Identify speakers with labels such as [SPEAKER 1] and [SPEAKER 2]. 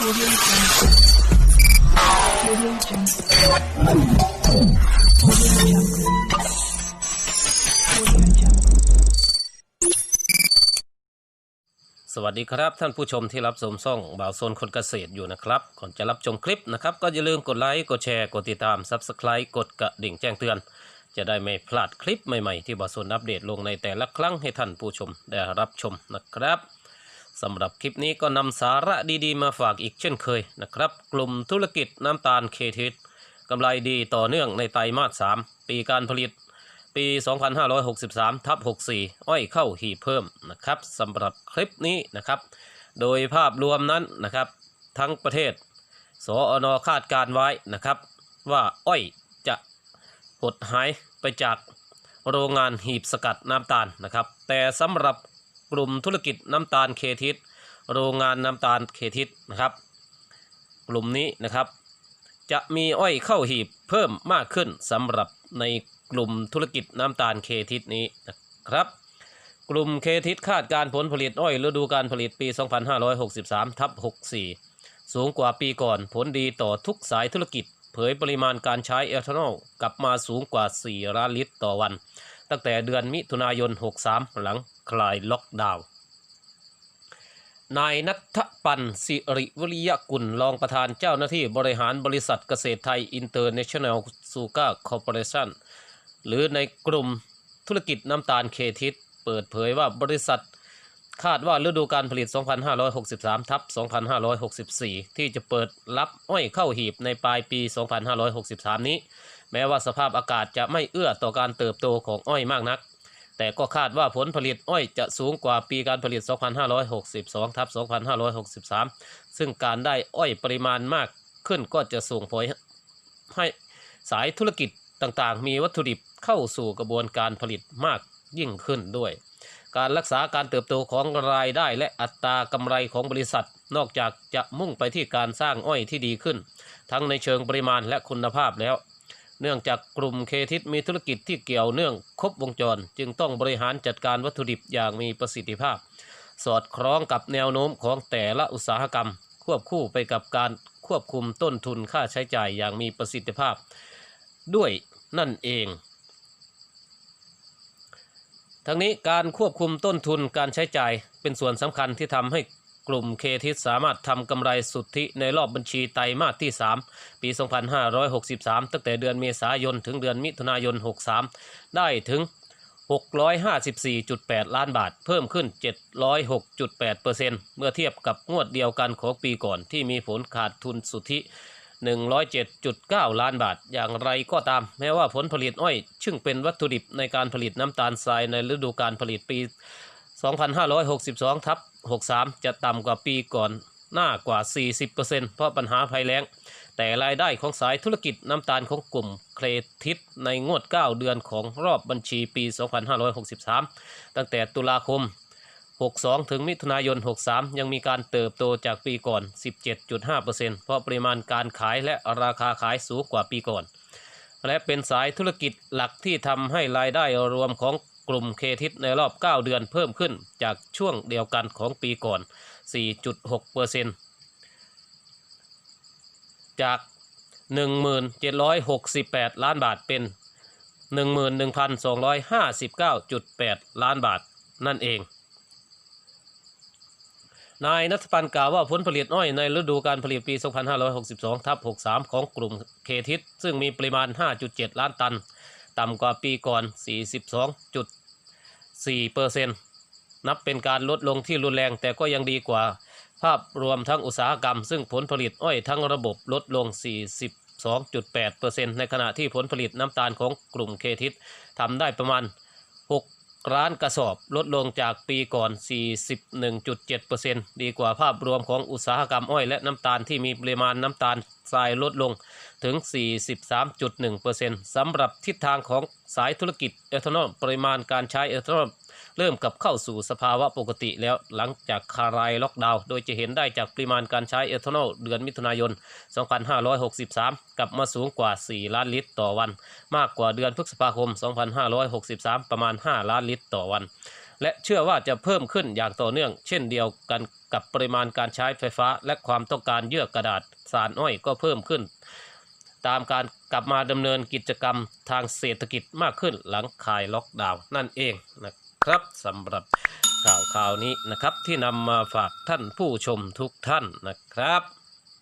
[SPEAKER 1] Audio Jungle. Audio Jungle. Audio Jungle. Audio Jungle.
[SPEAKER 2] สวัสดีครับท่านผู้ชมที่รับชมช่องบ่าวโซนคนเกษตรอยู่นะครับ ก่อนจะรับชมคลิปนะครับ ก็อย่าลืมกดไลค์ กดแชร์ กดติดตาม Subscribe กดกระดิ่งแจ้งเตือน จะได้ไม่พลาดคลิปใหม่ๆ ที่บ่าวโซนอัปเดตลงในแต่ละครั้งให้ท่านผู้ชมได้รับชมนะครับ สำหรับคลิปนี้ก็นำสาระดีๆ มาฝากอีกเช่นเคยนะครับ กลุ่มธุรกิจน้ำตาลเคทิสกำไรดีต่อเนื่องในไตรมาส 3 ปีการผลิต ปี 2563ทับ64 อ้อยเข้าหีบเพิ่มนะครับสำหรับคลิปนี้นะครับ โดยภาพรวมนั้นนะครับ ทั้งประเทศ สอนคาดการไว้นะครับ ว่าอ้อยจะหดหายไปจากโรงงานหีบสกัดน้ำตาลนะครับ แต่สำหรับ กลุ่มธุรกิจน้ำตาลเคทิสโรงงานน้ำตาลเคทิสนะครับ กลุ่มนี้นะครับ จะมีอ้อยเข้าหีบเพิ่มมากขึ้นสำหรับในกลุ่มธุรกิจน้ำตาลเคทิสนี้นะครับ กลุ่มเคทิสคาดการผลผลิตอ้อยฤดูการผลิตปี 2563ทับ64 สูงกว่าปีก่อนผลดีต่อทุกสายธุรกิจ เผยปริมาณการใช้เอทานอลกลับมาสูงกว่า 4 ล้านลิตรต่อวัน ตั้งแต่เดือนมิถุนายน 63 หลังคลายล็อกดาวน์นายนัทปันสิริวริยกุลรองประธานเจ้าหน้าที่บริหารบริษัทเกษตรไทยอินเตอร์เนชั่นแนลซูการ์คอร์ปอเรชั่นหรือในกลุ่มธุรกิจน้ำตาลเคทิสเปิดเผยว่าบริษัทคาดว่าฤดูการผลิต 2563 ทับ 2564 ที่จะเปิดรับอ้อยเข้าหีบในปลายปี 2563 นี้ แม้ว่าสภาพอากาศจะไม่เอื้อต่อการเติบโตของอ้อยมากนัก แต่ก็คาดว่าผลผลิตอ้อยจะสูงกว่าปีการผลิต 2562ทับ2563 ซึ่งการได้อ้อยปริมาณมากขึ้นก็จะส่งผลให้สายธุรกิจต่างๆ มีวัตถุดิบเข้าสู่กระบวนการผลิตมากยิ่งขึ้นด้วย การรักษาการเติบโตของรายได้และอัตรากำไรของบริษัท นอกจากจะมุ่งไปที่การสร้างอ้อยที่ดีขึ้น ทั้งในเชิงปริมาณและคุณภาพแล้ว เนื่องจากกลุ่มเคทิสมีธุรกิจที่เกี่ยวเนื่องครบวงจร จึงต้องบริหารจัดการวัตถุดิบอย่างมีประสิทธิภาพ สอดคล้องกับแนวโน้มของแต่ละอุตสาหกรรม ควบคู่ไปกับการควบคุมต้นทุนค่าใช้จ่ายอย่างมีประสิทธิภาพ ด้วยนั่นเอง ทั้งนี้การควบคุมต้นทุนการใช้จ่ายเป็นส่วนสำคัญที่ทำให้ กลุ่มเคทิสสามารถทำกำไรสุทธิในรอบบัญชีไตรมาสที่ 3 ปี 2563 ตั้งแต่เดือนเมษายน ถึงเดือนมิถุนายน 63 ได้ถึง 654.8 ล้านบาท เพิ่มขึ้น 706.8%เมื่อเทียบกับงวดเดียวกันของปีก่อนที่มีผลขาดทุนสุทธิ 107.9 ล้านบาท อย่างไรก็ตาม แม้ว่าผลผลิตอ้อย ซึ่งเป็นวัตถุดิบในการผลิตน้ำตาลทรายในฤดูการผลิตปี 2562ทับ63 จะต่ำกว่าปีก่อนหน้ากว่า 40%เพราะปัญหาภัยแล้ง แต่รายได้ของสายธุรกิจน้ำตาลของกลุ่มเครทิสในงวด 9 เดือนของรอบบัญชีปี 2563 ตั้งแต่ตุลาคม 62 ถึงมิถุนายน 63 ยังมีการเติบโตจากปีก่อน 17.5%เพราะปริมาณการขายและราคาขายสูงกว่าปีก่อน และเป็นสายธุรกิจหลักที่ทำให้รายได้รวมของ กลุ่มเคทิสในรอบ 9 เดือนเพิ่มขึ้นจากช่วงเดียวกันของปีก่อน 4.6%จาก 17,68 ล้านบาทเป็น 11,259.8 ล้านบาทนั่นเอง นายนัทพันธ์กล่าวว่าผลผลิตอ้อยในฤดูการผลิตปี 2562ทับ63 ของกลุ่มเคทิสซึ่งมีปริมาณ 5.7 ล้านตัน ต่ำกว่าปีก่อน 42.4เปอร์เซนนับเป็นการลดลงที่รุนแรงแต่ก็ยังดีกว่า ภาพรวมทั้งอุตสาหกรรม ซึ่งผลผลิตอ้อยทั้งระบบลดลง 42.8เปอร์เซนในขณะที่ผลผลิตน้ำตาลของกลุ่มเคทิสทำได้ประมาณ 6 ล้านกระสอบลดลงจากปีก่อน 41.7%ดีกว่าภาพรวมของอุตสาหกรรมอ้อยและน้ำตาลที่มีปริมาณน้ำตาลทรายลดลง ถึง 43.1%สำหรับทิศทางของสายธุรกิจเอทานอลปริมาณการใช้เอทานอลเริ่มกลับเข้าสู่สภาวะปกติแล้วหลังจากคลายล็อกดาวน์โดยจะเห็นได้จากปริมาณการใช้เอทานอลเดือนมิถุนายน 2563 กลับมาสูงกว่า 4 ล้านลิตรต่อวัน มากกว่าเดือนพฤษภาคม 2563 ประมาณ 5 ล้านลิตรต่อวัน และเชื่อว่าจะเพิ่มขึ้นอย่างต่อเนื่อง เช่นเดียวกันกับปริมาณการใช้ไฟฟ้า และความต้องการเยื่อกระดาษสารอ้อยก็เพิ่มขึ้น ตามการกลับมาดำเนินกิจกรรมทางเศรษฐกิจมากขึ้นหลังคลายล็อกดาวน์นั่นเองนะครับสำหรับข่าวข่าวนี้นะครับที่นำมาฝากท่านผู้ชมทุกท่านนะครับ